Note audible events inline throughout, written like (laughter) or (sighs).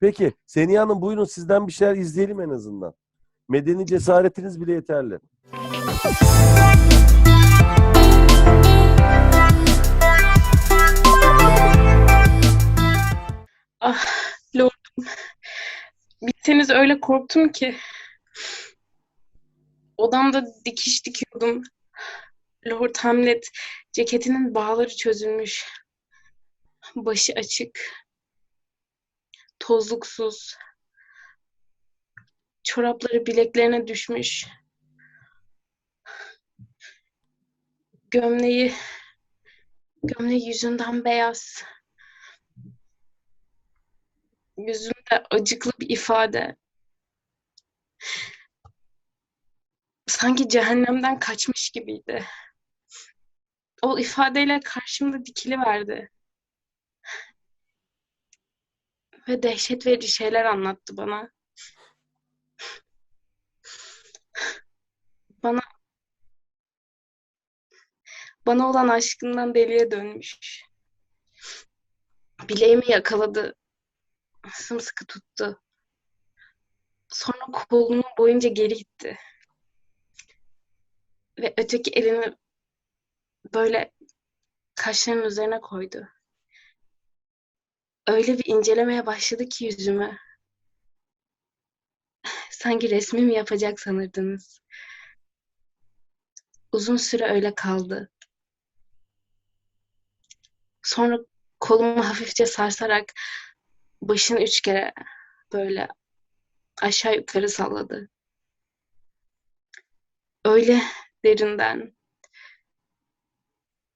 Peki Seniha Hanım buyurun sizden bir şeyler izleyelim en azından. Medeni cesaretiniz bile yeterli. Ah lordum. Bilseniz öyle korktum ki. Odamda dikiş dikiyordum. Lord Hamlet ceketinin bağları çözülmüş. Başı açık. Tozluksuz. Çorapları bileklerine düşmüş. Gömleği gömleği yüzünden beyaz. Yüzünde acıklı bir ifade. Sanki cehennemden kaçmış gibiydi. O ifadeyle karşımda dikiliverdi. Ve dehşet verici şeyler anlattı bana. Bana bana olan aşkından deliye dönmüş. Bileğimi yakaladı. Sımsıkı tuttu. Sonra kolunu boyunca geri itti. Ve öteki elini böyle kaşlarının üzerine koydu. Öyle bir incelemeye başladı ki yüzümü. Sanki resmimi yapacak sanırdınız. Uzun süre öyle kaldı. Sonra kolumu hafifçe sarsarak başını üç kere böyle aşağı yukarı salladı. Öyle derinden,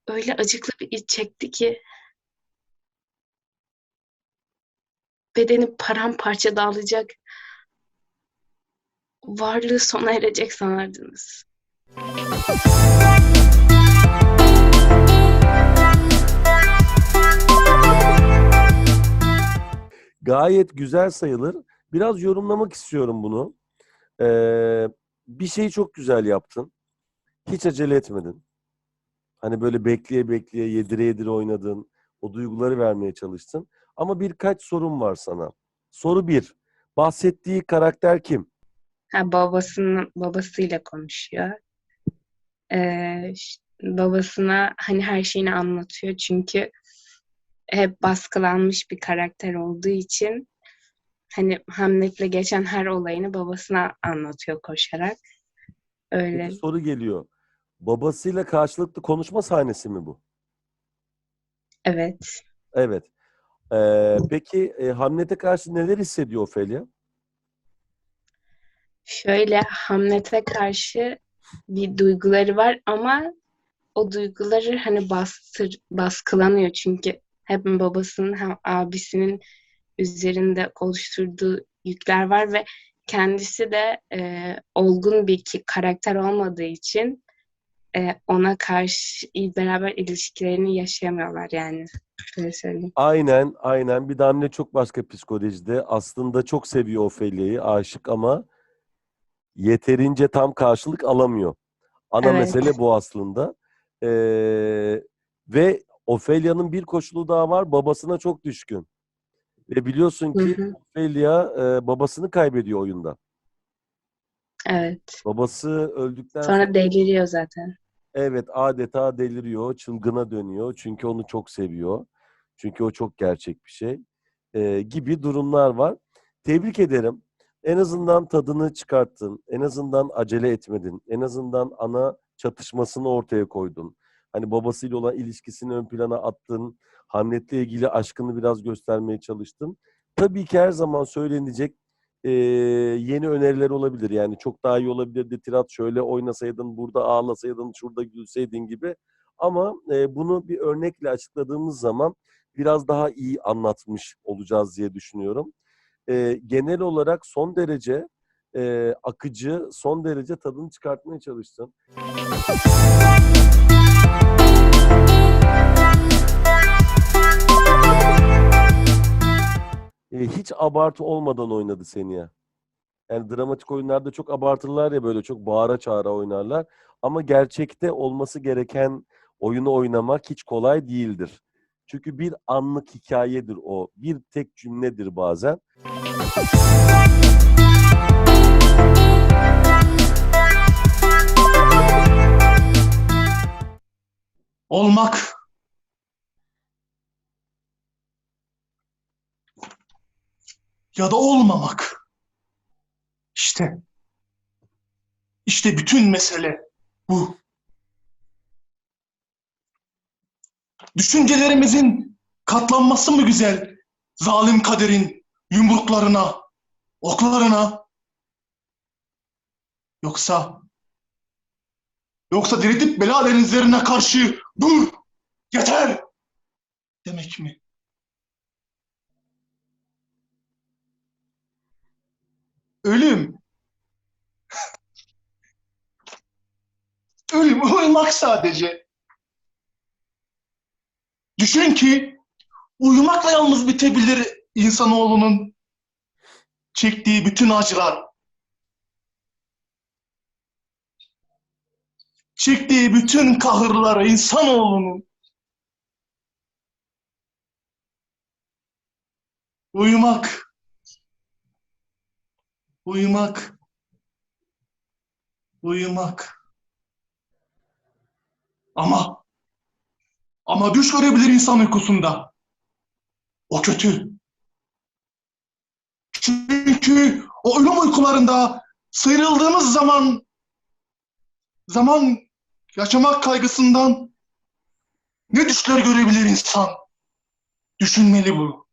öyle acıklı bir iç çekti ki bedeni paramparça dağılacak, varlığı sona erecek sanardınız. Gayet güzel sayılır. Biraz yorumlamak istiyorum bunu. Ee, bir şeyi çok güzel yaptın. Hiç acele etmedin. Hani böyle bekleye bekleye, yedire yedire oynadın. O duyguları vermeye çalıştın. Ama birkaç sorum var sana. Soru bir. Bahsettiği karakter kim? Ha, babasının babasıyla konuşuyor. Ee, babasına hani her şeyini anlatıyor çünkü hep baskılanmış bir karakter olduğu için hani Hamlet'le geçen her olayını babasına anlatıyor koşarak. Öyle. Peki soru geliyor. Babasıyla karşılıklı konuşma sahnesi mi bu? Evet. Evet. Ee, peki e, Hamlet'e karşı neler hissediyor Ofelia? Şöyle Hamlet'e karşı bir duyguları var ama o duyguları hani bastır baskılanıyor çünkü hem babasının hem abisinin üzerinde oluşturduğu yükler var ve kendisi de e, olgun bir karakter olmadığı için e, ona karşı beraber ilişkilerini yaşayamıyorlar yani. Söyleyeyim. Aynen, aynen. Bir de anne çok başka psikolojide. Aslında çok seviyor Ofelia'yı, aşık ama yeterince tam karşılık alamıyor. Ana Evet. mesele bu aslında. Ee, ve Ofelia'nın bir koşulu daha var. Babasına çok düşkün. Ve biliyorsun ki hı. Ofelia e, babasını kaybediyor oyunda. Evet. Babası öldükten Sonra deliriyor zaten. Evet adeta deliriyor, çılgına dönüyor. Çünkü onu çok seviyor. Çünkü o çok gerçek bir şey. Ee, gibi durumlar var. Tebrik ederim. En azından tadını çıkarttın. En azından acele etmedin. En azından ana çatışmasını ortaya koydun. Hani babasıyla olan ilişkisini ön plana attın. Hamlet'le ilgili aşkını biraz göstermeye çalıştın. Tabii ki her zaman söylenecek e, yeni öneriler olabilir. Yani çok daha iyi olabilirdi. Tirat şöyle oynasaydın, burada ağlasaydın, şurada gülseydin gibi. Ama e, bunu bir örnekle açıkladığımız zaman biraz daha iyi anlatmış olacağız diye düşünüyorum. E, genel olarak son derece e, akıcı, son derece tadını çıkartmaya çalıştın. E, hiç abartı olmadan oynadı Seniha. Yani dramatik oyunlarda çok abartırlar ya böyle çok bağıra çağıra oynarlar. Ama gerçekte olması gereken oyunu oynamak hiç kolay değildir. Çünkü bir anlık hikayedir o. Bir tek cümledir bazen. Olmak. Ya da olmamak. İşte. İşte bütün mesele bu. Düşüncelerimizin katlanması mı güzel? Zalim kaderin yumruklarına, oklarına. Yoksa Yoksa diretip bela denizlerine karşı dur, yeter demek mi? Ölüm. Ölüm uyumak sadece. Düşün ki uyumakla yalnız bitebilir insanoğlunun çektiği bütün acılar. çektiği bütün kahırları insanoğlunun uyumak uyumak uyumak ama ama düş görebilir insan uykusunda o kötü çünkü o ölüm uykularında sıyrıldığımız zaman zaman yaşamak kaygısından ne düşler görebilir insan? Düşünmeli bu.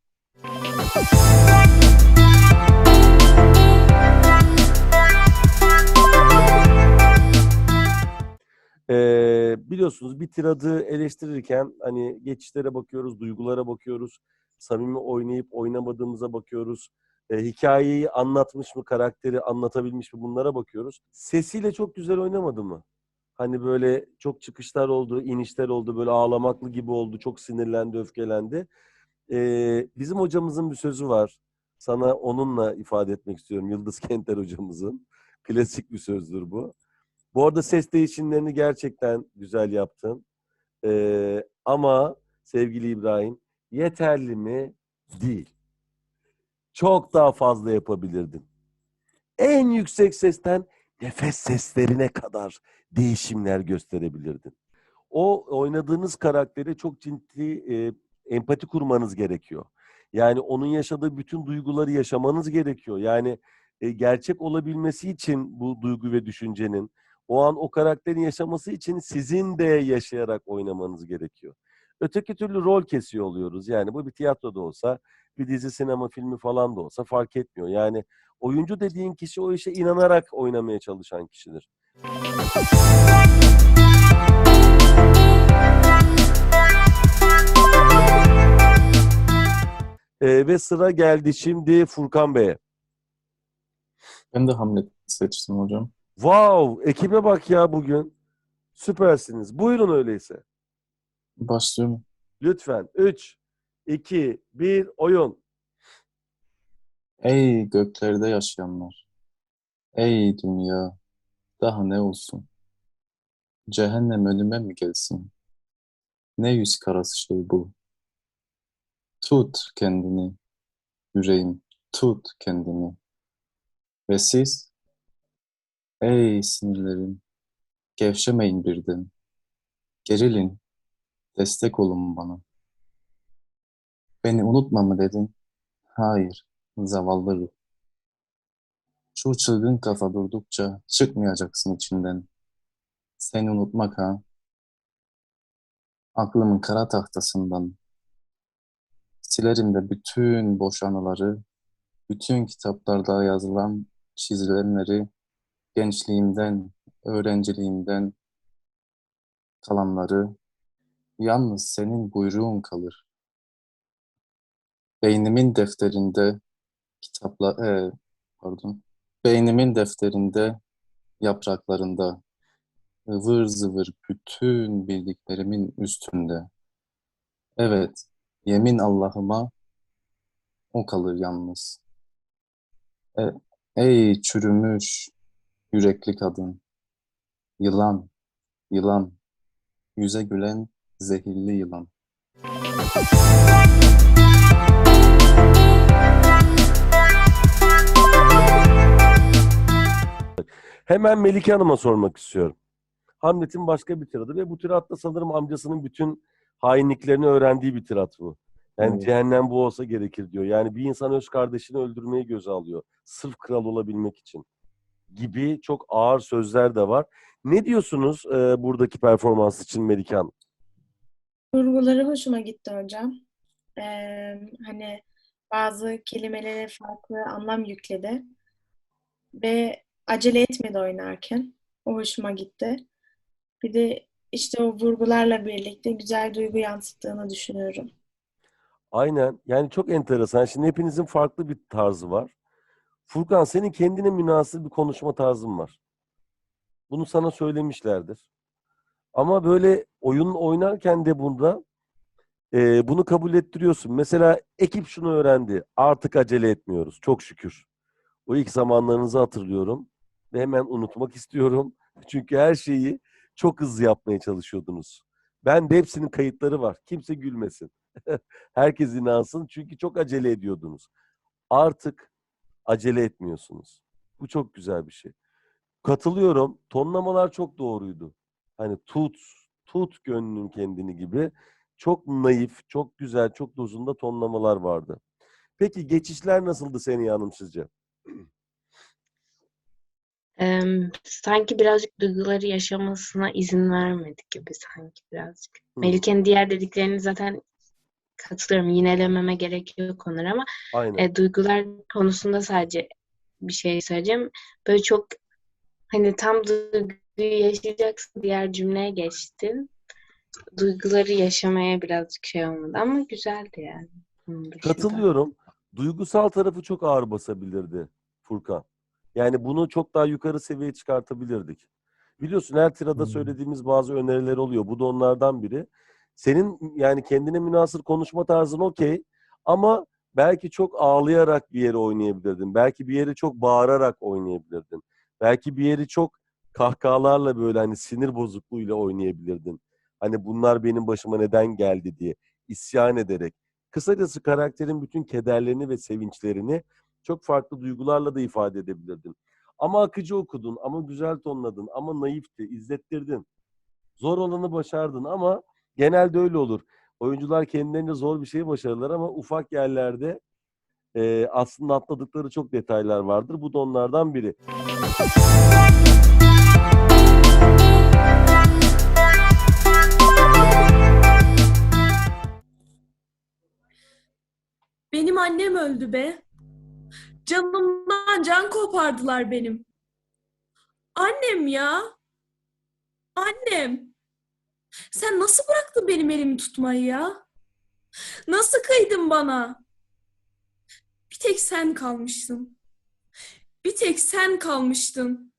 Ee, biliyorsunuz bir tiradı eleştirirken hani geçişlere bakıyoruz, duygulara bakıyoruz, samimi oynayıp oynamadığımıza bakıyoruz, e, hikayeyi anlatmış mı, karakteri anlatabilmiş mi bunlara bakıyoruz. Sesiyle çok güzel oynamadı mı? Hani böyle çok çıkışlar oldu, inişler oldu, böyle ağlamaklı gibi oldu, çok sinirlendi, öfkelendi. Ee, bizim hocamızın bir sözü var. Sana onunla ifade etmek istiyorum, Yıldız Kenter hocamızın. Klasik bir sözdür bu. Bu arada ses değişimlerini gerçekten güzel yaptın. Ee, ama sevgili İbrahim yeterli mi? Değil. Çok daha fazla yapabilirdin. En yüksek sesten nefes seslerine kadar değişimler gösterebilirdin. O oynadığınız karakteri çok ciddi e, empati kurmanız gerekiyor. Yani onun yaşadığı bütün duyguları yaşamanız gerekiyor. Yani e, gerçek olabilmesi için bu duygu ve düşüncenin o an o karakterin yaşaması için sizin de yaşayarak oynamanız gerekiyor. Öteki türlü rol kesiyor oluyoruz. Yani bu bir tiyatroda olsa, bir dizi, sinema filmi falan da olsa fark etmiyor. Yani oyuncu dediğin kişi o işe inanarak oynamaya çalışan kişidir. Ee, ve sıra geldi şimdi Furkan Bey'e. Ben de Hamlet seçtim hocam. Wow, ekibe bak ya bugün. Süpersiniz. Buyurun öyleyse. Başlıyorum. Lütfen. 3, 2, 1, oyun. Ey göklerde yaşayanlar. Ey dünya. Daha ne olsun? Cehennem önüme mi gelsin? Ne yüz karası şey bu? Tut kendini. Yüreğim, tut kendini. Ve siz, ey sinirlerim, gevşemeyin birden. Gerilin, destek olun bana. Beni unutma mı dedin? Hayır, zavallı ruh. Şu çılgın kafa durdukça çıkmayacaksın içinden. Seni unutmak ha. Aklımın kara tahtasından. Silerim de bütün boş anıları, bütün kitaplarda yazılan çizilenleri, gençliğimden, öğrenciliğimden kalanları, yalnız senin buyruğun kalır. Beynimin defterinde kitapla, e, pardon, beynimin defterinde, yapraklarında, ıvır zıvır bütün bildiklerimin üstünde. Evet, yemin Allah'ıma o kalır yalnız. E, ey çürümüş yürekli kadın, yılan, yılan, yüze gülen zehirli yılan. Hemen Melike Hanım'a sormak istiyorum. Hamlet'in başka bir tiradı ve bu tiratta sanırım amcasının bütün hainliklerini öğrendiği bir tirat bu. Yani Evet. cehennem bu olsa gerekir diyor. Yani bir insan öz kardeşini öldürmeyi göze alıyor. Sırf kral olabilmek için. Gibi çok ağır sözler de var. Ne diyorsunuz e, buradaki performans için Melike Hanım? Vurguları hoşuma gitti hocam. Ee, hani bazı kelimelere farklı anlam yükledi ve acele etmedi oynarken. O hoşuma gitti. Bir de işte o vurgularla birlikte güzel duygu yansıttığını düşünüyorum. Aynen. Yani çok enteresan. Şimdi hepinizin farklı bir tarzı var. Furkan senin kendine münasır bir konuşma tarzın var. Bunu sana söylemişlerdir. Ama böyle oyun oynarken de bunda e, bunu kabul ettiriyorsun. Mesela ekip şunu öğrendi. Artık acele etmiyoruz. Çok şükür. O ilk zamanlarınızı hatırlıyorum ve hemen unutmak istiyorum. (laughs) Çünkü her şeyi çok hızlı yapmaya çalışıyordunuz. Ben de hepsinin kayıtları var. Kimse gülmesin. (laughs) Herkes inansın çünkü çok acele ediyordunuz. Artık acele etmiyorsunuz. Bu çok güzel bir şey. Katılıyorum. Tonlamalar çok doğruydu. Hani tut, tut gönlün kendini gibi. Çok naif, çok güzel, çok dozunda tonlamalar vardı. Peki geçişler nasıldı Seniha Hanım sizce? Sanki birazcık duyguları yaşamasına izin vermedik gibi sanki birazcık. Melike'nin diğer dediklerini zaten katılıyorum. Yinelememe gerek yok onlara ama Aynen. e, duygular konusunda sadece bir şey söyleyeceğim. Böyle çok hani tam duyguyu yaşayacaksın diğer cümleye geçtin. Duyguları yaşamaya birazcık şey olmadı ama güzeldi yani. Katılıyorum. Duygusal tarafı çok ağır basabilirdi Furkan. Yani bunu çok daha yukarı seviyeye çıkartabilirdik. Biliyorsun her tirada Hmm. söylediğimiz bazı öneriler oluyor. Bu da onlardan biri. Senin yani kendine münasır konuşma tarzın okey ama belki çok ağlayarak bir yere oynayabilirdin. Belki bir yeri çok bağırarak oynayabilirdin. Belki bir yeri çok kahkahalarla böyle hani sinir bozukluğuyla oynayabilirdin. Hani bunlar benim başıma neden geldi diye isyan ederek. Kısacası karakterin bütün kederlerini ve sevinçlerini çok farklı duygularla da ifade edebilirdin. Ama akıcı okudun, ama güzel tonladın, ama naifti, izlettirdin. Zor olanı başardın ama genelde öyle olur. Oyuncular kendilerince zor bir şeyi başarırlar ama ufak yerlerde e, aslında atladıkları çok detaylar vardır. Bu da onlardan biri. Benim annem öldü be. Canımdan can kopardılar benim. Annem ya. Annem. Sen nasıl bıraktın benim elimi tutmayı ya? Nasıl kıydın bana? Bir tek sen kalmıştın. Bir tek sen kalmıştın.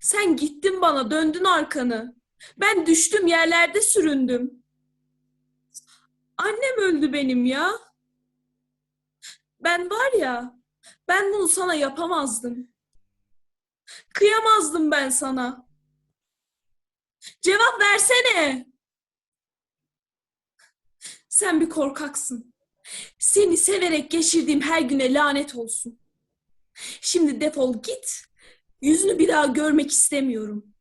Sen gittin bana, döndün arkanı. Ben düştüm yerlerde süründüm. Annem öldü benim ya. Ben var ya, ben bunu sana yapamazdım. Kıyamazdım ben sana. Cevap versene. Sen bir korkaksın. Seni severek geçirdiğim her güne lanet olsun. Şimdi defol git. Yüzünü bir daha görmek istemiyorum.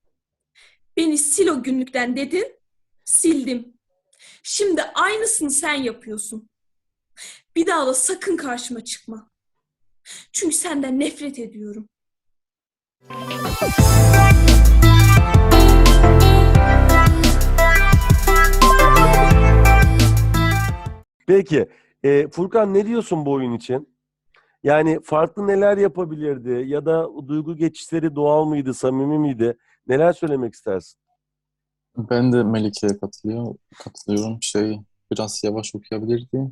Beni sil o günlükten dedin. Sildim. Şimdi aynısını sen yapıyorsun. Bir daha da sakın karşıma çıkma. Çünkü senden nefret ediyorum. Peki, e, Furkan ne diyorsun bu oyun için? Yani farklı neler yapabilirdi ya da duygu geçişleri doğal mıydı, samimi miydi? Neler söylemek istersin? Ben de Melike'ye katılıyor, katılıyorum. Şey biraz yavaş okuyabilirdi.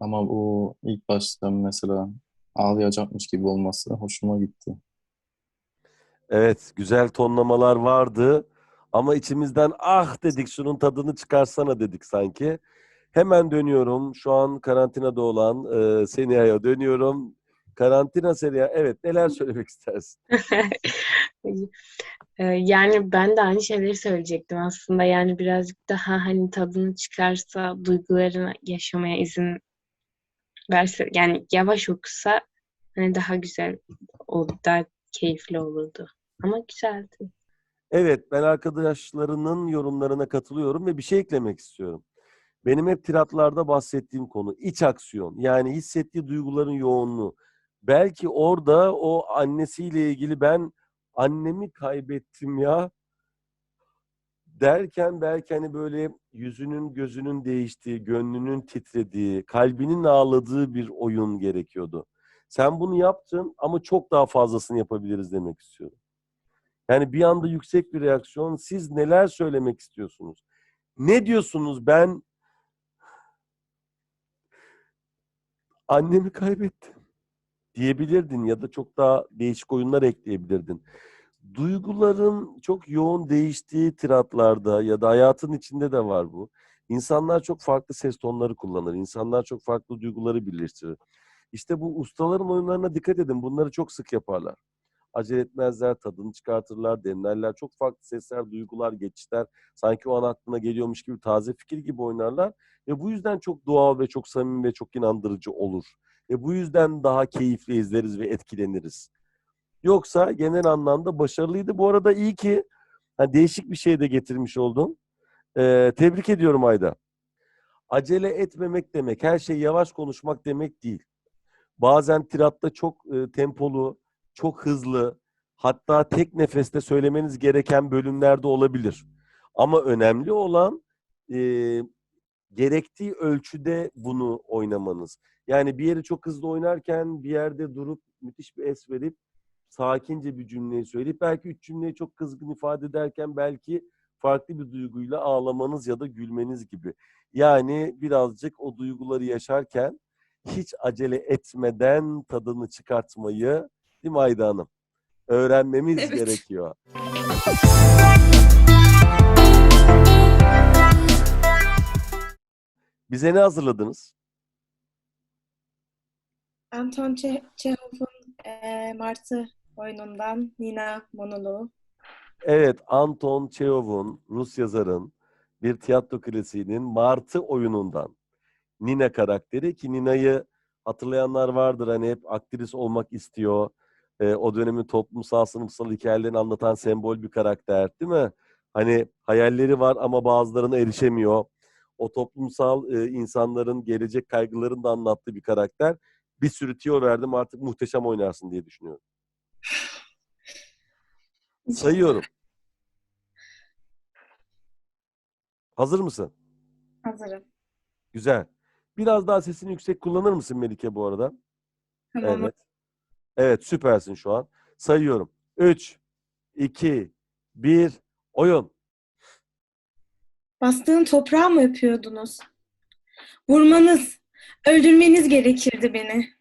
Ama o ilk başta mesela ağlayacakmış gibi olması hoşuma gitti. Evet, güzel tonlamalar vardı ama içimizden ah dedik şunun tadını çıkarsana dedik sanki. Hemen dönüyorum. Şu an karantinada olan e, Seniha'ya dönüyorum. karantina serial. Evet neler (laughs) söylemek istersin? Ee, Yani ben de aynı şeyleri söyleyecektim aslında. Yani birazcık daha hani tadını çıkarsa, duygularını yaşamaya izin verse, yani yavaş okusa hani daha güzel oldu, daha keyifli olurdu. Ama güzeldi. Evet, ben arkadaşlarının yorumlarına katılıyorum ve bir şey eklemek istiyorum. Benim hep tiratlarda bahsettiğim konu iç aksiyon. Yani hissettiği duyguların yoğunluğu. Belki orada o annesiyle ilgili ben annemi kaybettim ya derken belki hani böyle yüzünün gözünün değiştiği, gönlünün titrediği, kalbinin ağladığı bir oyun gerekiyordu. Sen bunu yaptın ama çok daha fazlasını yapabiliriz demek istiyorum. Yani bir anda yüksek bir reaksiyon. Siz neler söylemek istiyorsunuz? Ne diyorsunuz? Ben annemi kaybettim diyebilirdin ya da çok daha değişik oyunlar ekleyebilirdin. Duyguların çok yoğun değiştiği tiratlarda ya da hayatın içinde de var bu. İnsanlar çok farklı ses tonları kullanır. İnsanlar çok farklı duyguları birleştirir. İşte bu ustaların oyunlarına dikkat edin. Bunları çok sık yaparlar. Acele etmezler, tadını çıkartırlar, demlerler. Çok farklı sesler, duygular, geçişler. Sanki o an aklına geliyormuş gibi taze fikir gibi oynarlar. Ve bu yüzden çok doğal ve çok samimi ve çok inandırıcı olur. Ve bu yüzden daha keyifli izleriz ve etkileniriz. Yoksa genel anlamda başarılıydı. Bu arada iyi ki ha, değişik bir şey de getirmiş oldun. Ee, tebrik ediyorum Ayda. Acele etmemek demek, her şey yavaş konuşmak demek değil. Bazen tiratta çok e, tempolu, çok hızlı, hatta tek nefeste söylemeniz gereken bölümlerde olabilir. Ama önemli olan e, gerektiği ölçüde bunu oynamanız. Yani bir yeri çok hızlı oynarken bir yerde durup müthiş bir es verip sakince bir cümleyi söyleyip belki üç cümleyi çok kızgın ifade ederken belki farklı bir duyguyla ağlamanız ya da gülmeniz gibi. Yani birazcık o duyguları yaşarken hiç acele etmeden tadını çıkartmayı değil mi Ayda Hanım? Öğrenmemiz Evet. gerekiyor. Bize ne hazırladınız? Anton Çe- Çehov'un eee, Martı oyunundan Nina monoloğu. Evet, Anton Çehov'un, Rus yazarın bir tiyatro klasiğinin Martı oyunundan Nina karakteri ki Nina'yı hatırlayanlar vardır hani hep aktris olmak istiyor. Ee, o dönemin toplumsal sınıfsal hikayelerini anlatan sembol bir karakter değil mi? Hani hayalleri var ama bazılarına erişemiyor. O toplumsal e, insanların gelecek kaygılarını da anlattığı bir karakter. Bir sürü tiyo verdim artık muhteşem oynarsın diye düşünüyorum. Sayıyorum. Hazır mısın? Hazırım. Güzel. Biraz daha sesini yüksek kullanır mısın Melike bu arada? Tamam. Evet. Evet süpersin şu an. Sayıyorum. 3, 2, 1, oyun. Bastığın toprağı mı öpüyordunuz? Vurmanız, öldürmeniz gerekirdi beni.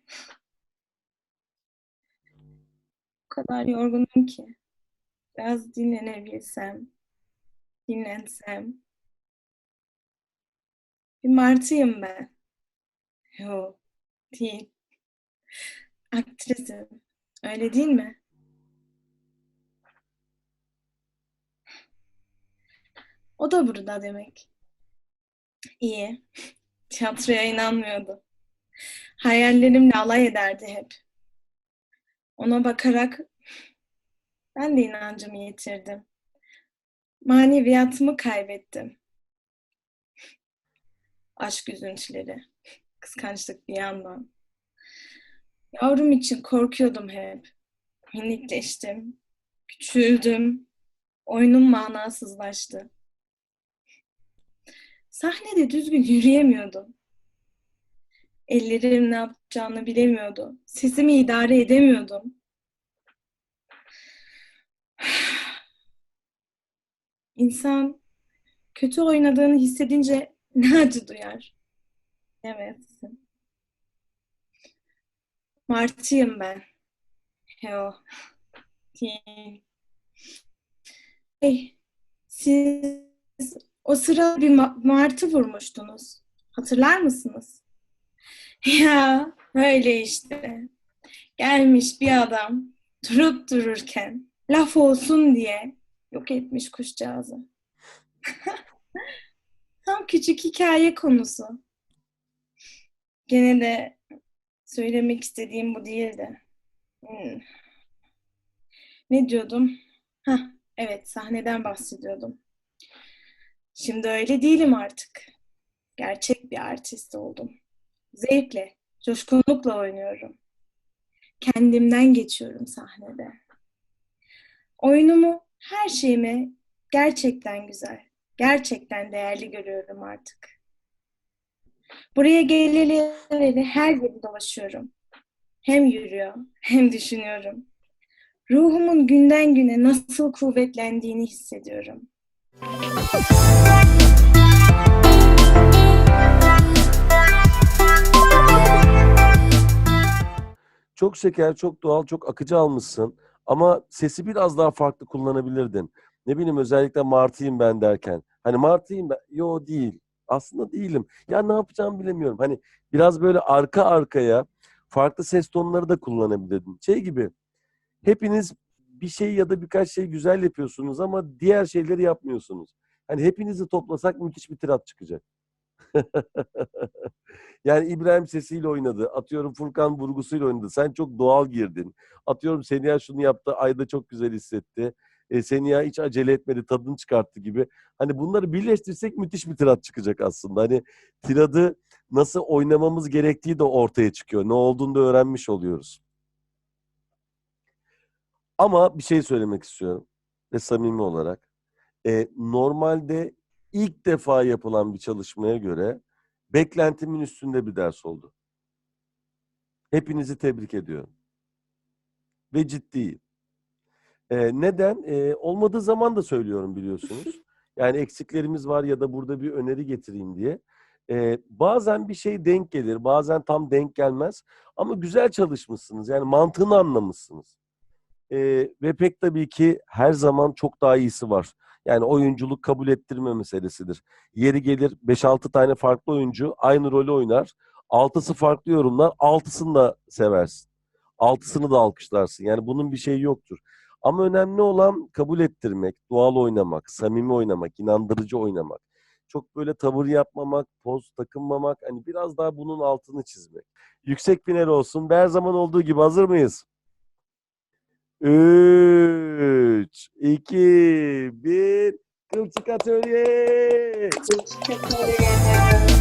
O kadar yorgunum ki. Biraz dinlenebilsem, dinlensem. Bir martıyım ben. Yo, değil. Aktrisim. Öyle değil mi? O da burada demek. İyi. (laughs) Tiyatroya inanmıyordu. Hayallerimle alay ederdi hep. Ona bakarak ben de inancımı yitirdim. Maneviyatımı kaybettim. Aşk üzüntüleri, kıskançlık bir yandan. Yavrum için korkuyordum hep. Minikleştim, küçüldüm. Oyunum manasızlaştı. Sahnede düzgün yürüyemiyordum. Ellerim ne yapacağını bilemiyordu. Sesimi idare edemiyordum. (sighs) İnsan kötü oynadığını hissedince (laughs) ne acı duyar. Evet. Martıyım ben. Değil. Hey, siz o sırada bir ma- martı vurmuştunuz. Hatırlar mısınız? (laughs) Ya öyle işte. Gelmiş bir adam durup dururken laf olsun diye yok etmiş kuşcağızı. (laughs) Tam küçük hikaye konusu. Gene de söylemek istediğim bu değildi. Hmm. Ne diyordum? Hah, evet sahneden bahsediyordum. Şimdi öyle değilim artık. Gerçek bir artist oldum. Zevkle, coşkunlukla oynuyorum. Kendimden geçiyorum sahnede. Oyunumu, her şeyimi gerçekten güzel, gerçekten değerli görüyorum artık. Buraya geleli geleli her yeri dolaşıyorum. Hem yürüyor, hem düşünüyorum. Ruhumun günden güne nasıl kuvvetlendiğini hissediyorum. Çok şeker, çok doğal, çok akıcı almışsın. Ama sesi biraz daha farklı kullanabilirdin. Ne bileyim özellikle martıyım ben derken. Hani martıyım ben. Yo değil. Aslında değilim. Ya ne yapacağımı bilemiyorum. Hani biraz böyle arka arkaya farklı ses tonları da kullanabilirdin. Şey gibi. Hepiniz bir şey ya da birkaç şey güzel yapıyorsunuz ama diğer şeyleri yapmıyorsunuz. Hani hepinizi toplasak müthiş bir tirat çıkacak. (laughs) Yani İbrahim sesiyle oynadı. Atıyorum Furkan vurgusuyla oynadı. Sen çok doğal girdin. Atıyorum Seniha şunu yaptı. Ayda çok güzel hissetti. E, Seniha hiç acele etmedi. Tadını çıkarttı gibi. Hani bunları birleştirsek müthiş bir tirat çıkacak aslında. Hani tiradı nasıl oynamamız gerektiği de ortaya çıkıyor. Ne olduğunu da öğrenmiş oluyoruz. Ama bir şey söylemek istiyorum. Ve samimi olarak. E, normalde ilk defa yapılan bir çalışmaya göre beklentimin üstünde bir ders oldu. Hepinizi tebrik ediyorum. Ve ciddiyim. Ee, neden? Ee, olmadığı zaman da söylüyorum biliyorsunuz. Yani eksiklerimiz var ya da burada bir öneri getireyim diye. Ee, bazen bir şey denk gelir, bazen tam denk gelmez. Ama güzel çalışmışsınız. Yani mantığını anlamışsınız. Ee, ve pek tabii ki her zaman çok daha iyisi var. Yani oyunculuk kabul ettirme meselesidir. Yeri gelir 5-6 tane farklı oyuncu aynı rolü oynar. Altısı farklı yorumlar. Altısını da seversin. Altısını da alkışlarsın. Yani bunun bir şeyi yoktur. Ama önemli olan kabul ettirmek, doğal oynamak, samimi oynamak, inandırıcı oynamak. Çok böyle tavır yapmamak, poz takınmamak. Hani biraz daha bunun altını çizmek. Yüksek final olsun. Her zaman olduğu gibi hazır mıyız? 3, 2, 1. Kılçık Atölye. Teşekkür ederim.